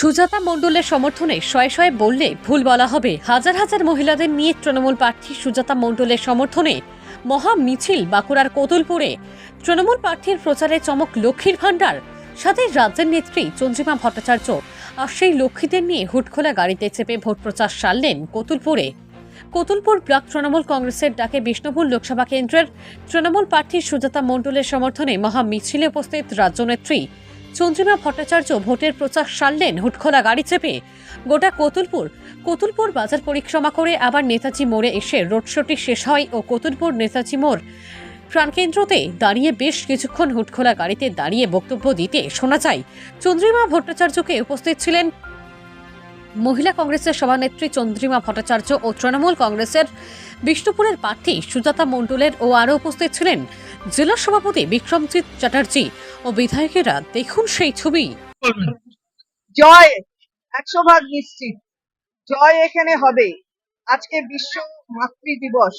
সুজাতা মণ্ডলের সমর্থনে শয়ে শয়ে বললে ভুল বলা হবে। হাজার হাজার মহিলাদের নিয়ে তৃণমূল প্রার্থী সুজাতা মণ্ডলের সমর্থনে মহা মিছিল বাঁকুড়ার কোতুলপুরে। তৃণমূল প্রার্থীর প্রচারে চমক লক্ষ্মীর ভাণ্ডার, সাথে রাজ্যের নেত্রী চন্দ্রিমা ভট্টাচার্য আর সেই লক্ষ্মীদের নিয়ে হুটখোলা গাড়িতে চেপে ভোট প্রচার সারলেন কোতুলপুরে। কোতুলপুর ব্লক তৃণমূল কংগ্রেসের ডাকে বিষ্ণুপুর লোকসভা কেন্দ্রের তৃণমূল প্রার্থী সুজাতা মণ্ডলের সমর্থনে মহা মিছিলে উপস্থিত রাজ্যনেত্রী চন্দ্রিমা ভট্টাচার্য ভোটের প্রচার সারলেন, হুটখোলা গাড়ি চেপে। গোটা কোতুলপুর কোতুলপুর বাজার পরিক্রমা করে আবার নেতাজি মোড়ে এসে রোড শোটি শেষ হয় ও কোতুলপুর নেতাজি মোড় প্রাণকেন্দ্রতে দাঁড়িয়ে বেশ কিছুক্ষণ হুটখোলা গাড়িতে দাঁড়িয়ে বক্তব্য দিতে শোনা যায়। চন্দ্রিমা ভট্টাচার্যকে উপস্থিত ছিলেন মহিলা কংগ্রেসের সভানেত্রী চন্দ্রিমা ভট্টাচার্য ও তৃণমূল কংগ্রেসের বিষ্ণুপুরের প্রার্থী সুজাতা মণ্ডলের ও আরও উপস্থিত ছিলেন। জেলা সভাপতি বিক্রমজিৎ চ্যাটার্জি ও বিধায়কেরা দেখুন সেই ছবি। জয় একশো ভাগ নিশ্চিত। জয় এখানে হবে। আজকে বিশ্ব মাতৃ দিবস।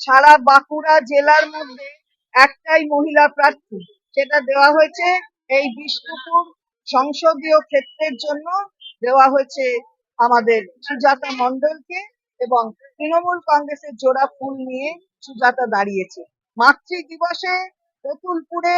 সারা বাঁকুড়া জেলার মধ্যে একটাই মহিলা প্রার্থী। সেটা দেওয়া হয়েছে এই বিষ্ণুপুর সংসদীয় ক্ষেত্রের জন্য। দেওয়া হয়েছে আমাদের সুজাতা মন্ডলকে এবং তৃণমূল কংগ্রেসের জোড়া ফুল নিয়ে সুজাতা দাঁড়িয়েছে। মাতৃ দিবসে কতুলপুরে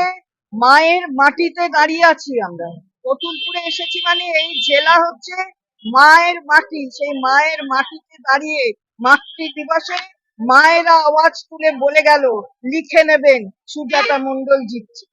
মায়ের মাটিতে দাঁড়িয়ে আছি আমরা। নতুনপুরে এসেছি মানে এই জেলা হচ্ছে মায়ের মাটি। সেই মায়ের মাটিতে দাঁড়িয়ে মাতৃ দিবসে মায়েরা আওয়াজ তুলে বলে গেল, লিখে নেবেন সুজাতা মন্ডল জিতছে।